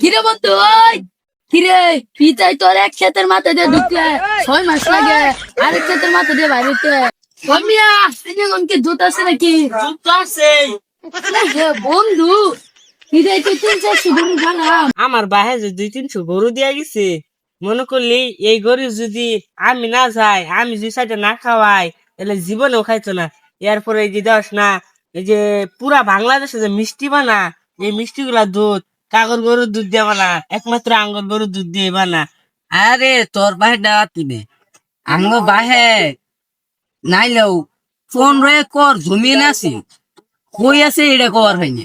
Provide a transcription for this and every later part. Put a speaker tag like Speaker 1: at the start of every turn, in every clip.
Speaker 1: কিরে বন্ধু ওই! কিরে পিতাই তোর এক ক্ষেতের মাথা দিয়ে ঢুকলে ছয় মাস লাগে আরেক ক্ষেতের মাথা দিয়ে বাইরেতে কমিয়া এখন কি জুত আছে নাকি?
Speaker 2: জুতো আছে।
Speaker 1: বন্ধু কিরে তুই তিন চারশো গরু জানাম
Speaker 2: আমার বাহে যে দুই তিনশো গরু দিয়া গেছে। মনে করলি এই গরু যদি আমি না যাই আমি দুই সাইডে না খাওয়াই তাহলে জীবনেও খাইতো না। এরপরে এই যে দেওয়াস না এই যে পুরা বাংলাদেশে যে মিষ্টি বানা এই মিষ্টি গুলা দুধ কাগর গরুর দুধ দিয়ে বানা একমাত্র আঙ্গর গরুর দুধ দিয়ে বানা
Speaker 3: আরে, তোর বাহে ডাকিবে আঙ্গ বাহে নাইলেও ফোন রে কর জমিন আছে কই আছে এটা কর হয়নি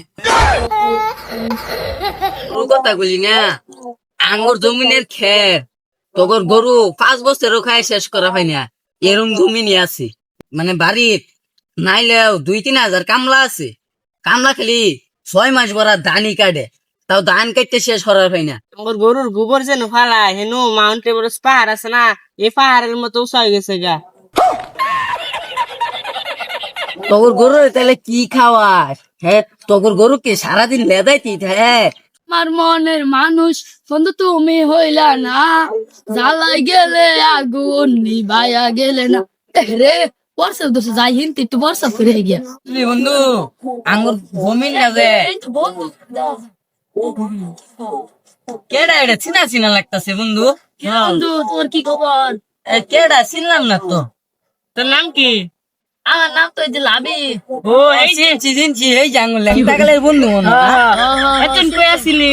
Speaker 3: কথা বলি না, আঙ্গর জমিনের খের। তোর গরু পাঁচ বছরও খাই শেষ করা হয় না। এরম জমিনই আছে মানে বাড়ির নাইলেও দুই তিন হাজার কামলা আছে। কামলা খালি ছয় মাস ভরা ধানই কাটে। তাও ধান কাটতে শেষ করার হয় না।
Speaker 2: আঙ্গর গরুর গোবর যেন ফালায় হেনু মাউন্ট এভারেস্ট পাহাড় আছে না এই পাহাড়ের মতো উঁচা হয়ে গেছে গা।
Speaker 3: তোর গরু তাহলে কি খাওয়াস হ্যাঁ তোর গরুকে সারাদিন লেদাইতি হ্যাঁ
Speaker 1: আমার মনের মানুষ বন্ধু তুমি হইলা না। জ্বালাই গেলে আগুন নিভাইয়া গেলে না। রে বর্ষা দোষ যাই হিন্তি একটু বর্ষা ফিরে গিয়া।
Speaker 3: বন্ধু? লাগে
Speaker 1: এই তো বন্ধু
Speaker 3: কেডা এটা? চিনা চিনা লাগতাছে বন্ধু।
Speaker 1: বন্ধু? তোর কি খবর?
Speaker 3: কেডা? চিনলাম না তো।
Speaker 2: তোর নাম কি?
Speaker 1: আমার নাম তো যে
Speaker 2: ও এই
Speaker 3: চিনছি চিনছি। এই যে আঙ্গুর ল্যাংটা বন্ধু মনে
Speaker 2: এতদিন কই আসিলি?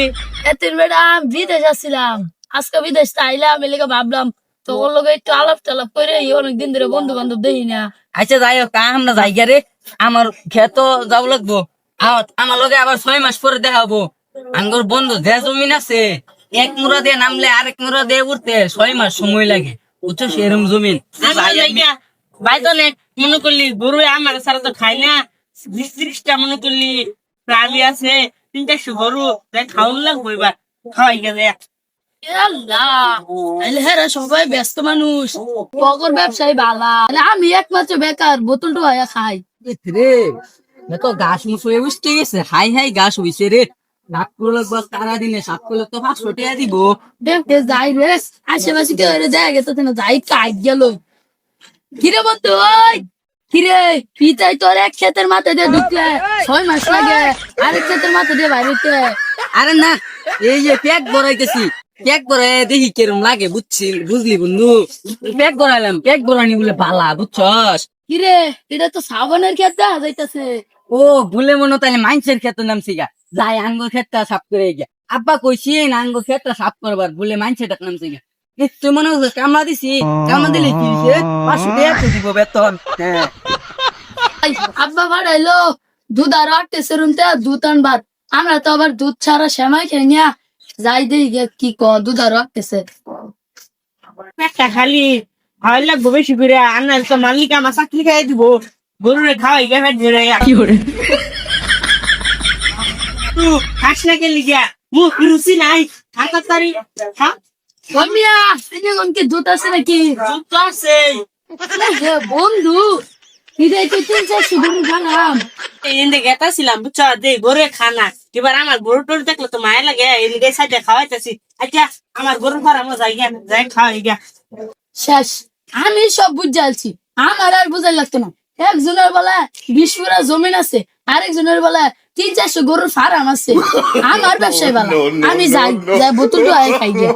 Speaker 1: এতিন বেটা বিদেশ আসছিলাম আজকে বিদেশ আইলাম এলাকা ভাবলাম তো ওর লোক একটু আলাপ টালাপ করে অনেক দিন ধরে বন্ধু বান্ধব দেখি না।
Speaker 3: আচ্ছা যাই হোক আমরা যাই রে। আমার খেত যাও লাগবো। আ- আমার লগে আবার ছয় মাস পরে দেখাবো আঙ্গুর বন্ধু যে জমিন আছে এক মুরা দিয়ে নামলে আরেক মুরা দিয়ে উঠতে ছয় মাস সময় লাগে। বুঝছ সেরম জমিন। আমি।
Speaker 2: বাইতনে মনে করলি গরু আমার সারা তো খাই না। বিশ ত্রিশটা মনে করলি প্রাণী আছে তিন চারশো গরু তাই খাওয়ান লাগবো এবার খাওয়াই গেছে।
Speaker 1: হেরা সবাই ব্যস্ত মানুষ। পকর ব্যবসায়ী বালা। আমি একমাত্র বেকার বোতল টোয়া খাই।
Speaker 3: রে তো গাছ মুছ হয়ে উঠতে গেছে। হাই হাই গাছ হইছে রে। সাত করলে বস তারা দিনে সাত তো পাঁচশো টাকা দিব।
Speaker 1: দেখতে যাই রে আশেপাশে কেউ রে যায় গেছে না যাই কাজ গেল। কিরে বন্ধু ওই কিরে পিতাই তোর এক ক্ষেতের মাথা দিয়ে ঢুকলে ছয় মাস লাগে আরেক ক্ষেতের মাথা দিয়ে বাইরেতে
Speaker 3: আরে না এই যে প্যাক ভরাইতেছি প্যাক ভরাই দেখি কেরম লাগে বুঝছি বুঝলি বন্ধু। প্যাক ভরাইলাম প্যাক ভরানি বলে বালা বুঝছস?
Speaker 1: কিরে এটা তো সাবানের ক্ষেত দেখা যাইতাছে।
Speaker 3: ও ভুলে মনে তাহলে মাইন্সের ক্ষেত্র নামছি শিখা যাই আঙ্গ ক্ষেতটা সাফ করে গিয়া। আব্বা কইছি না আঙ্গ ক্ষেতটা সাফ করবার ভুলে মাইন্সের নাম শিখা তুই মনে হচ্ছে কামলা দিছি কামলা দিলে কি হইছে? পাঁচশো টাকা তো দিব বেতন হ্যাঁ।
Speaker 1: আব্বা বাড়াইলো দুধ আর রুমতে দুধ আন ভাত আমরা তো আবার দুধ ছাড়া সেমাই খাই যাই দেই গে কি ক দুধ আর আটতেছে।
Speaker 2: একটা খালি খাওয়াই লাগবো বেশি করে আনার তো মালিক আমার চাকরি খাই দিব। গরুরে খাওয়াই গে ফেট ধরে কি করে? তুই খাস না কে লিগা মুখ রুচি নাই। খাতা তারি খা
Speaker 1: কমিয়া এখন কি দুধ আছে নাকি?
Speaker 2: জুতো আছে।
Speaker 1: বন্ধু ইরে তুই তিন চারশো গরু জানাম।
Speaker 2: এনে গেতা ছিলাম বুঝছ? দে গরুরে খানা এবার আমার গরু টরু দেখলে তো মায়া লাগে। এনে সাইডে খাওয়াইতেছি। আচ্ছা আমার গরু ফারামো যাই গিয়া যাই খাওয়াই গিয়া।
Speaker 1: শেষ আমি সব বুঝালছি আমার আর বুঝাই লাগতো না। একজনের বলা বিশ পুরা জমিন আছে আরেকজনের বলা তিন চারশো গরুর ফার্ম আছে। আমার ব্যবসায় বলা। আমি যাই যাই বোতল খাই গিয়া